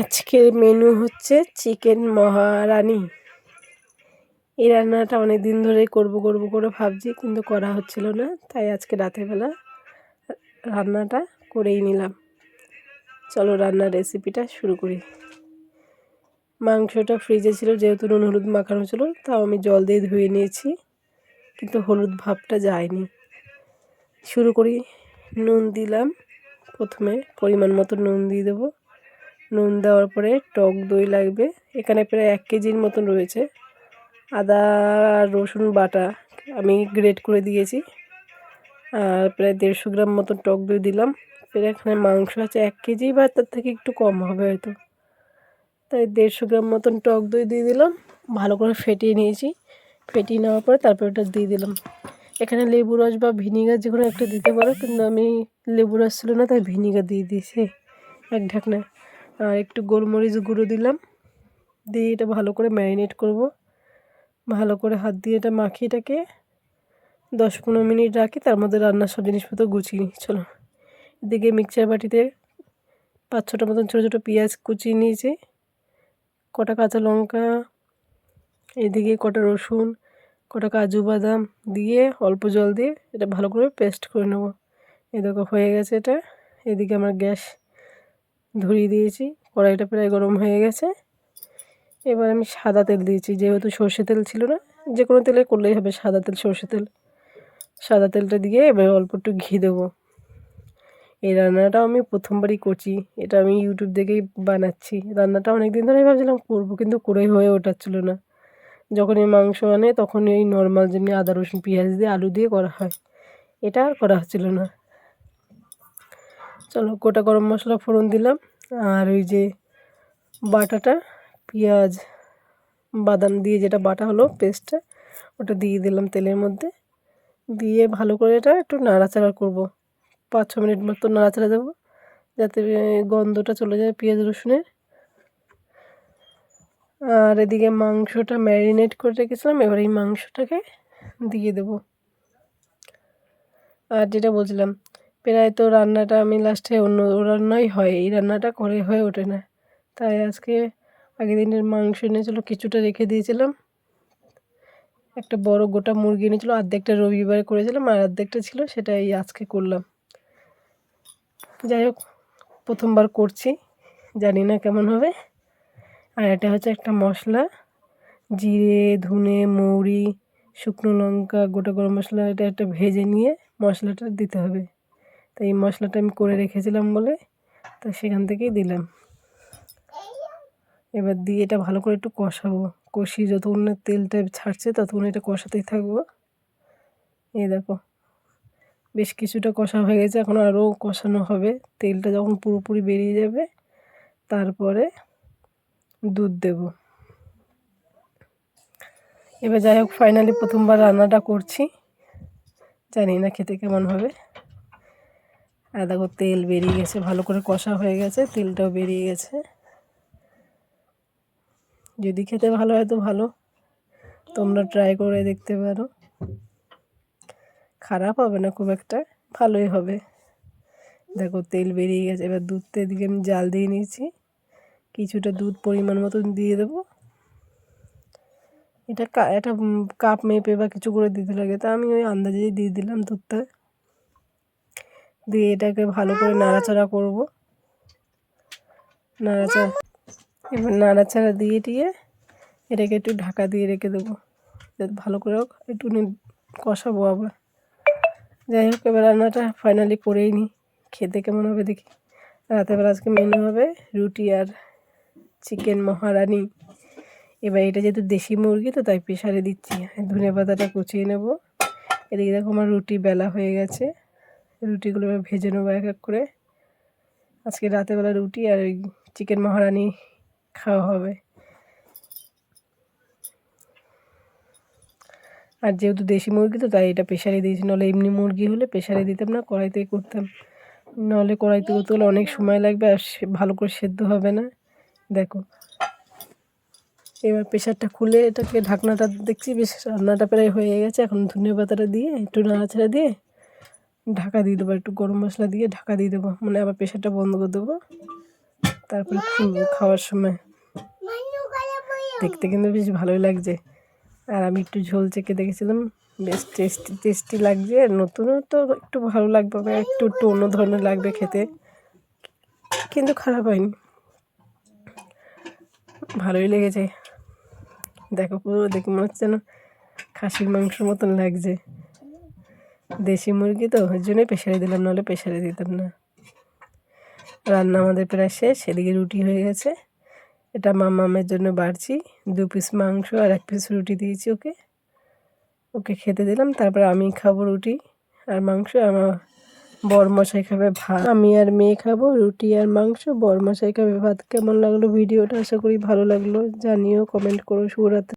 আজকের মেনু হচ্ছে চিকেন মহারানি এই রান্নাটা অনেক দিন ধরেই করব করব করে ভাবছি, কিন্তু করা হচ্ছিল না, তাই আজকে রাতেরবেলা রান্নাটা করেই নিলাম। চলো রান্নার রেসিপিটা শুরু করি। মাংসটা ফ্রিজে ছিল, যেহেতু নুন, হলুদ মাখানো ছিল, তাও আমি জল দিয়ে ধুয়ে নিয়েছি, কিন্তু হলুদ ভাবটা যায়নি। শুরু করি, নুন দিলাম, প্রথমে পরিমাণ মতো নুন দিয়ে দেবো। নুন দেওয়ার পরে টক দই লাগবে। এখানে প্রায় এক কেজির মতন রয়েছে। আদা, রসুন, বাটা আমি গ্রেট করে দিয়েছি। আর প্রায় দেড়শো গ্রাম মতন টক দই দিলাম। প্রায় এখানে মাংস আছে এক কেজি বা তার থেকে একটু কম হবে হয়তো। তাই দেড়শো গ্রাম মতন টক দই দিয়ে দিলাম। ভালো করে ফেটিয়ে নিয়েছি। ফেটিয়ে নেওয়ার পরে তারপর ওটা দিয়ে দিলাম। এখানে লেবু রস বা ভিনিগার যে কোনো একটা দিতে পারো, কিন্তু আমি লেবু রস ছিল না, তাই ভিনিগার দিয়ে দিয়েছি। এক ঢাকনা। আর একটু গোলমরিচ গুঁড়ো দিলাম। দিয়ে এটা ভালো করে ম্যারিনেট করব। ভালো করে হাত দিয়ে এটা মাখিয়ে এটাকে দশ পনেরো মিনিট রাখি, তার মধ্যে রান্নার সব জিনিসপত্র গুছিয়ে নিই। চলো, এদিকে মিক্সচার বাটিতে পাঁচ ছটা মতন ছোটো ছোটো পেঁয়াজ কুচিয়ে নিয়েছি, কটা কাঁচা লঙ্কা, এদিকে কটা রসুন, কটা কাজু বাদাম দিয়ে অল্প জল দিয়ে এটা ভালো করে পেস্ট করে নেব। এদিকে হয়ে গেছে এটা। এদিকে আমার গ্যাস ধরিয়ে দিয়েছি, কড়াইটা প্রায় গরম হয়ে গেছে। এবার আমি সাদা তেল দিয়েছি, যেহেতু সর্ষে তেল ছিল না, যে কোনো তেলে করলেই হবে সাদা তেল, সর্ষে তেল। সাদা তেলটা দিয়ে এবার অল্প একটু ঘি দেবো। এই রান্নাটা আমি প্রথমবারই করছি, এটা আমি ইউটিউব দেখেই বানাচ্ছি। রান্নাটা অনেক দিন ধরেই ভাবছিলাম করব, কিন্তু করেই হয়ে ওঠাচ্ছিলো না। যখন এই মাংস আনে তখন এই নর্মাল যেমনি আদা, রসুন, পেঁয়াজ দিয়ে আলু দিয়ে করা হয়। এটা আর করা হচ্ছিল না। চলো গোটা গরম মশলা ফোড়ন দিলাম। আর ওই যে বাটাটা, পেঁয়াজ, বাদাম দিয়ে যেটা বাটা হলো, পেস্টটা, ওটা দিয়ে দিলাম তেলের মধ্যে। দিয়ে ভালো করে এটা একটু নাড়াচাড়া করব। পাঁচ, ছ মিনিট মতো নাড়াচাড়া দেবো, যাতে গন্ধটা চলে যায় পেঁয়াজ রসুনের। আর এদিকে মাংসটা ম্যারিনেট করে রেখেছিলাম, এবার এই মাংসটাকে দিয়ে দেবো। আর যেটা বলছিলাম প্রায় তো রান্নাটা আমি লাস্টে অন্য রান্নাই হয়, এই রান্নাটা করে হয়ে ওঠে না। তাই আজকে আগের দিনের মাংস এনেছিলো, কিছুটা রেখে দিয়েছিলাম। একটা বড় গোটা মুরগি এনেছিলো, অর্ধেকটা রবিবারে করেছিলাম আর অর্ধেকটা ছিল সেটা এই আজকে করলাম। যাই হোক, প্রথমবার করছি, জানি না কেমন হবে। আর এটা হচ্ছে একটা মশলা, জিরে, ধুনে, মৌরি, শুকনো লঙ্কা, গোটা গরম মশলা, এটা একটা ভেজে নিয়ে মশলাটা দিতে হবে। তো এই মশলাটা আমি করে রেখেছিলাম বলে তো সেখান থেকেই দিলাম। এবার দিয়ে এটা ভালো করে একটু কষাবো। কষিয়ে যতক্ষণ না তেলটা ছাড়ছে ততক্ষণ এটা কষাতেই থাকব। এই দেখো, বেশ কিছুটা কষা হয়ে গেছে, এখন আরও কষানো হবে। তেলটা যখন পুরোপুরি বেরিয়ে যাবে, তারপরে দুধ দেব। এবার যাই হোক ফাইনালি প্রথমবার রান্নাটা করছি। জানি না খেতে কেমন হবে। দেখো তেল বেরিয়ে গেছে, ভালো করে কষা হয়ে গেছে, তেলটাও বেরিয়ে গেছে। যদি খেতে ভালো হয় তো ভালো, তোমরা ট্রাই করে দেখতে পারো। খারাপ হবে না খুব একটা, ভালোই হবে। দেখো তেল বেরিয়ে গেছে, এবার দুধটা এদিকে আমি জাল দিয়ে নিয়েছি। কিছুটা দুধ পরিমাণ মতন দিয়ে দেবো। এটা এটা কাপ মেপে বা কিছু করে দিতে লাগে, তা আমি ওই আন্দাজেই দিয়ে দিলাম দুধটা। দিয়ে এটাকে ভালো করে নাড়াচাড়া করব। নাড়াচাড়া, এবার নাড়াচাড়া দিয়ে দিয়ে এটাকে একটু ঢাকা দিয়ে রেখে দেবো। যাতে ভালো করে হোক একটু কষাবো আবার। যাই হোক, এবার রান্নাটা ফাইনালি করেই নিই। খেতে কেমন হবে দেখি। রাতেবেলা আজকে মেনু হবে রুটি আর চিকেন মহারানি। এবার এটা যেহেতু দেশি মুরগি, তো তাই প্রেশারে দিচ্ছি। ধনে পাতাটা কুচিয়ে নেব। এদিকে দেখো আমার রুটি বেলা হয়ে গেছে। রুটিগুলো ভেজে নেব এক এক করে। আজকে রাতেবেলা রুটি আর ওই চিকেন মহারানি খাওয়া হবে। আর যেহেতু দেশি মুরগি তো তাই এটা প্রেশারে দিয়েছি নাহলে এমনি মুরগি হলে প্রেশারে দিতাম না, কড়াইতেই করতাম। নাহলে কড়াইতে করতে হলে অনেক সময় লাগবে আর ভালো করে সেদ্ধ হবে না। দেখো। এবার প্রেশারটা খুলে এটাকে ঢাকনাটা দেখছি, বেশ রান্নাটা প্রায় হয়ে গেছে, এখন ধনে পাতাটা দিয়ে একটু নাড়াচাড়া দিয়ে ঢাকা দিয়ে দেবো, একটু গরম মশলা দিয়ে ঢাকা দিয়ে দেবো। মানে আবার প্রেশারটা বন্ধ করে দেবো। তারপরে খুলবো খাওয়ার সময়। দেখতে কিন্তু বেশ ভালোই লাগছে। আর আমি একটু ঝোল চেকে দেখেছিলাম, বেশ টেস্টি টেস্টি লাগছে। নতুনও তো একটু ভালো লাগবে একটু একটু অন্য ধরনের লাগবে খেতে। কিন্তু খারাপ হয়নি। ভালোই লেগেছে। দেখো পুরো দেখে মনে হচ্ছে না খাসির মাংসের মতন লাগছে। দেশি মুরগি তো, ওই জন্যই প্রেশারে দিলাম, নাহলে প্রেশারে দিতাম না। রান্না আমাদের প্রায় শেষ সেদিকে রুটি হয়ে গেছে। এটা মামামের জন্য বাড়ছি, দু পিস মাংস আর এক পিস রুটি দিয়েছি ওকে। ওকে খেতে দিলাম, তারপর আমি খাব রুটি আর মাংস। আমার বরমশাই খাবে ভাত, আমি আর মেয়ে খাব রুটি আর মাংস। বরমশাই খাবে ভাত, কেমন লাগল ভিডিওটা? আশা করি ভালো লাগল। জানিও কমেন্ট করো। শুভরাত্রি।